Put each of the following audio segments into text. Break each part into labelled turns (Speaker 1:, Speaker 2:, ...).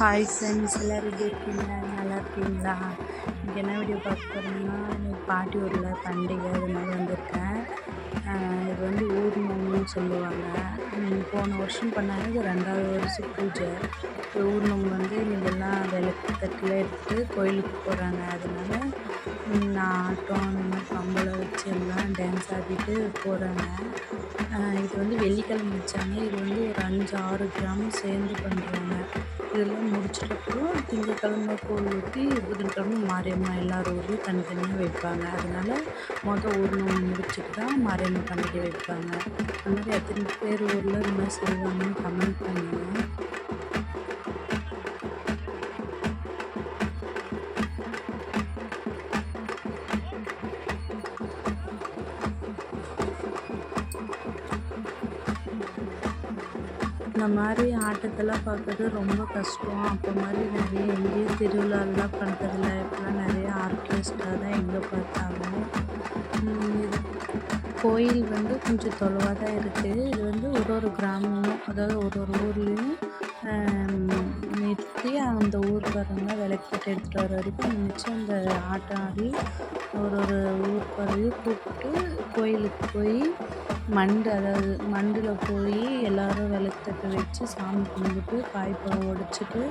Speaker 1: Hi friends எல்லோரும் எப்படி இருக்கீங்களா நல்லா இருக்கீங்களா? இங்கே என்ன வீடியோ பார்க்க போகிறோம்னா இன்னைக்கு பாட்டி ஊரில் பண்டிகை இது மாதிரி வந்திருக்கேன். இது வந்து ஊர் நோம்புன்னு சொல்லுவாங்க. நீங்கள் போன வருஷம் பண்ணாங்க இது ரெண்டாவது வருஷம் பூஜை. இப்போ ஊர் நோம்பு வந்து இதெல்லாம் விளக்கு தட்டில் எடுத்து கோயிலுக்கு போகிறாங்க அதனால நான் ஆட்டம் அந்த மாதிரி கம்பளம் வச்சு எல்லாம் டான்ஸ் ஆடிட்டு போகிறாங்க இது வந்து வெள்ளிக்கிழமை வச்சாங்க இது வந்து ஒரு அஞ்சு ஆறு கிராமம் சேர்ந்து பண்ணுறாங்க இதெல்லாம் முடிச்சிட்டப்புறம் திங்கக்கிழமை கூழ் ஊற்றி புதன்கிழமை மாரியம்மா எல்லார் ஊர்லேயும் தனித்தனியாக வைப்பாங்க. அதனால் மொதல் ஊர் நோம்பு முடிச்சுட்டு தான் மாரியம்மா பண்டிகை வைப்பாங்க. அந்த மாதிரி எத்தனை பேர் ஊரில் இந்த மாதிரி செய்வாங்கன்னு கமெண்ட் பண்ணுங்கள் இந்த மாதிரி ஆட்டத்தெல்லாம் பார்க்கறது ரொம்ப கஷ்டம். அப்போ மாதிரி நிறைய எங்கேயும் திருவிழாலாம் பண்ணுறதில்ல இப்போலாம் நிறைய ஆர்கெஸ்ட்ரா தான் எங்கே பார்த்தாலும். கோயில் வந்து கொஞ்சம் தொலைவாக தான் இருக்குது இது வந்து ஒரு ஒரு கிராமமும் அதாவது ஒரு ஒரு ஊர்லேயும் நிறுத்தி அந்த ஊர்க்காரங்க விளக்கு எடுத்துகிட்டு வர வரைக்கும் நினச்சி அந்த ஆட்டம் ஆடி ஒரு ஒரு ஊர்க்காரையும் கூப்பிட்டு கோயிலுக்கு போய் மண்டு அதாவது மண்டில் போய் எல்லோரும் விளக்கு வச்சு சாமி கும்பிட்டு காய்ப்பழம் உடைச்சிட்டு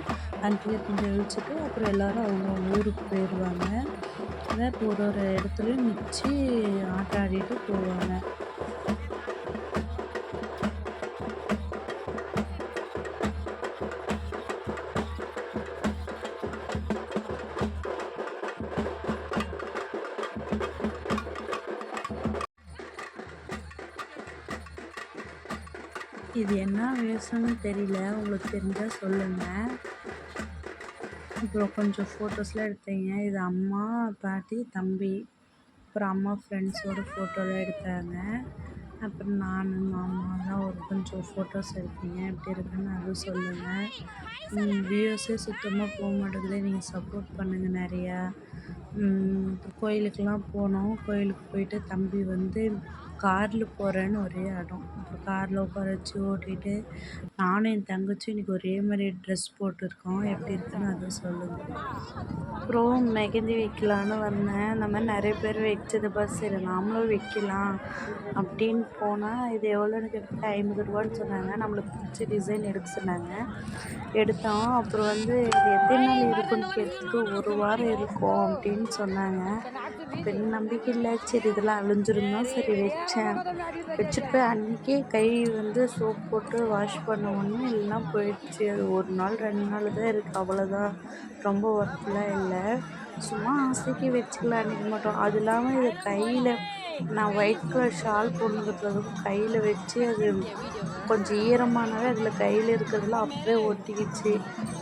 Speaker 1: உடச்சிட்டு கொஞ்சம் வச்சுட்டு அப்புறம் எல்லோரும் அவங்க ஊருக்கு போயிடுவாங்க அதான் இப்போ ஒரு ஒரு இடத்துலையும் மிச்சி ஆட்டம் ஆடிட்டு போவாங்க. இது என்ன வேஷம்னு தெரியல. உங்களுக்கு தெரிஞ்சால் சொல்லுங்கள் அப்புறம் கொஞ்சம் ஃபோட்டோஸ்லாம் எடுத்தீங்க. இது அம்மா பாட்டி தம்பி. அப்புறம் அம்மா ஃப்ரெண்ட்ஸோட ஃபோட்டோலாம் எடுத்தாங்க. அப்புறம் நான் மாமாலாம் ஒரு கொஞ்சம் ஃபோட்டோஸ் எடுத்தீங்க. எப்படி இருக்குன்னு அதுவும் சொல்லுங்கள் வியூஸே சுத்தமாக போக மாட்டேங்குது. நீங்கள் சப்போர்ட் பண்ணுங்கள் நிறையா. கோயிலுக்கெலாம் போனோம். கோயிலுக்கு போயிட்டு தம்பி வந்து காரில் போகிறேன்னு ஒரே அடம். அப்புறம் காரில் உட்கார வச்சு ஓட்டிகிட்டு நானும் என் தங்கச்சியும் இன்றைக்கி ஒரே மாதிரி ட்ரெஸ் போட்டிருக்கோம். எப்படி இருக்குன்னு அதை சொல்லுங்கள் அப்புறம் மெகந்தி வைக்கலான்னு வந்தேன். இந்த மாதிரி நிறைய பேர் வச்சது பஸ். சரி நாமளும் வைக்கலாம் அப்படின்னு போனால் இது எவ்வளோன்னு கேட்டு ஐம்பது ரூபான்னு சொன்னாங்க. நம்மளுக்கு பிடிச்ச டிசைன் எடுக்க சொன்னாங்க. எடுத்தோம். அப்புறம் வந்து இது எத்தனை நாள் இருக்குன்னு கேட்டதுக்கு ஒரு வாரம் இருக்கும் அப்படின்னு அப்படின்னு சொன்னாங்க. பெரிய நம்பிக்கை இல்லை. சரி இதெல்லாம் அழிஞ்சிருந்தோம் சரி வச்சேன். வச்சுட்டு அன்றைக்கே கை வந்து சோப் போட்டு வாஷ் பண்ண உடனே எல்லாம் போயிடுச்சு. அது ஒரு நாள் ரெண்டு நாள் தான் இருக்குது அவ்வளோதான் ரொம்ப ஒர்க்லாம் இல்லை. சும்மா ஆசைக்கு வச்சுக்கலாம். அன்றைக்கி மட்டும். அது இல்லாமல் இது கையில் நான் ஒயிட் கலர் ஷால் போடணுங்கிறதுக்கு கையில் வச்சு அது கொஞ்சம் ஈரமானவே அதில் கையில் இருக்கிறதுலாம் அப்படியே ஒட்டிக்கிச்சு.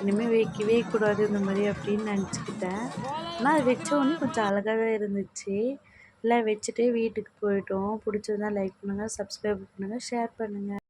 Speaker 1: இனிமேல் வைக்கவே கூடாது இந்த மாதிரி அப்படின்னு நினச்சிக்கிட்டேன். ஆனால் அது வச்ச உடனே கொஞ்சம் அழகாகவே இருந்துச்சு. எல்லாம் வச்சுட்டே வீட்டுக்கு போயிட்டோம். பிடிச்சிருந்தா லைக் பண்ணுங்கள் சப்ஸ்கிரைப் பண்ணுங்கள் ஷேர் பண்ணுங்கள்